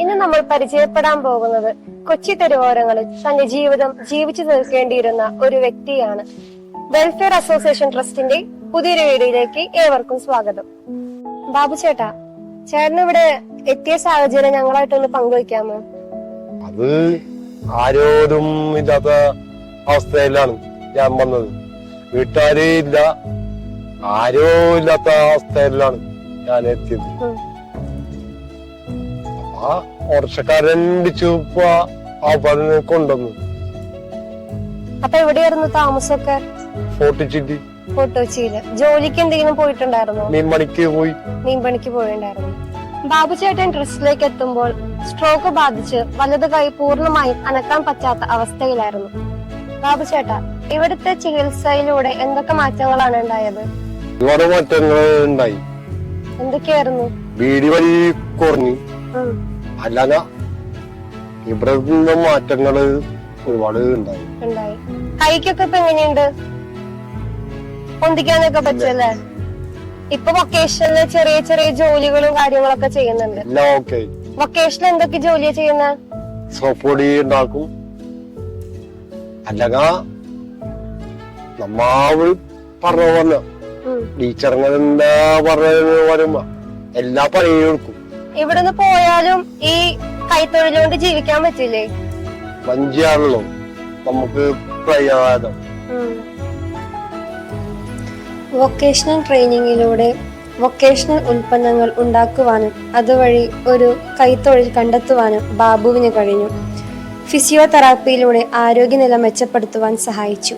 ഇന്ന് നമ്മൾ പരിചയപ്പെടാൻ പോകുന്നത് കൊച്ചി തെരുവോരങ്ങളിൽ തന്റെ ജീവിതം ജീവിച്ചു തീർക്കേണ്ടിയിരുന്ന ഒരു വ്യക്തിയാണ്. വെൽഫെയർ അസോസിയേഷൻ ട്രസ്റ്റിന്റെ പുതിയൊരു വീഡിയോയിലേക്ക് ഏവർക്കും സ്വാഗതം. ബാബു ചേട്ടാ ചേട്ടൻ ഇവിടെ എത്തിയ സാഹചര്യം ഞങ്ങളായിട്ടൊന്ന് പങ്കുവയ്ക്കാമോ? അത് ആരോരും ഇല്ലാത്ത അവസ്ഥയിലാണ് ഞാൻ വന്നത്. വീട്ടുകാരേ ഇല്ല. ആരോ ഇല്ലാത്ത അവസ്ഥയിലാണ് ഞാൻ എത്തിയത്. ആ ഓർച്ചക്കാരൻ ചുപ്പ ആ പറഞ്ഞ് കൊണ്ടുവന്നു. അപ്പൊ എവിടെയായിരുന്നു താമസമൊക്കെ? ഫോർട്ടിച്ചിട്ടി. കൊട്ടുകൊച്ചിയിൽ ജോലിക്ക് എന്തെങ്കിലും പോയിട്ടുണ്ടായിരുന്നോ? മീൻ മണിക്ക് പോയി. മീൻപണിക്ക് പോയിണ്ടായിരുന്നു ബാബു ചേട്ടൻ ട്രസ്റ്റിലേക്ക് എത്തുമ്പോൾ സ്ട്രോക്ക് ബാധിച്ച് വലത് കൈ പൂർണമായും അനക്കാൻ പറ്റാത്ത അവസ്ഥയിലായിരുന്നു. ബാബു ചേട്ടാ ഇവിടുത്തെ ചികിത്സയിലൂടെ എന്തൊക്കെ മാറ്റങ്ങളാണ് ഉണ്ടായത്? ഒരുപാട് മാറ്റങ്ങൾ ഉണ്ടായി. എന്തൊക്കെയായിരുന്നു? ബീഡി വലി കുറഞ്ഞു. അല്ലാതെ ഇവിടെ നിന്ന് മാറ്റങ്ങൾ ഒരുപാട് ഉണ്ടായി. കൈക്കൊക്കെ ഇപ്പൊ എങ്ങനെയുണ്ട്? പൊന്തിക്കാനൊക്കെ പറ്റുമല്ലേ ഇപ്പൊ വൊക്കേഷനിൽ ചെറിയ ചെറിയ ജോലികളും കാര്യങ്ങളൊക്കെ ചെയ്യുന്നുണ്ട്. വൊക്കേഷനിൽ എന്തൊക്കെ ജോലിയാ ചെയ്യുന്ന? സോപ്പ് പൊടി ഉണ്ടാക്കും. അല്ലെങ്കിൽ നമ്മ പറഞ്ഞ പറഞ്ഞ ടീച്ചർ എന്താ പറഞ്ഞത് വരുമ്പോ എല്ലാ പണിയും എടുക്കും. ഇവിടുന്ന് പോയാലും ഈ കൈത്തൊഴിൽ കൊണ്ട് ജീവിക്കാൻ പറ്റില്ലേ? വഞ്ചിയാണല്ലോ നമുക്ക് പ്രയോജനം വൊക്കേഷണൽ ട്രെയിനിങ്ങിലൂടെ വൊക്കേഷണൽ ഉൽപ്പന്നങ്ങൾ ഉണ്ടാക്കുവാനും അതുവഴി ഒരു കൈത്തൊഴിൽ കണ്ടെത്തുവാനും ബാബുവിന് കഴിഞ്ഞു. ഫിസിയോതെറാപ്പിയിലൂടെ ആരോഗ്യനില മെച്ചപ്പെടുത്തുവാൻ സഹായിച്ചു.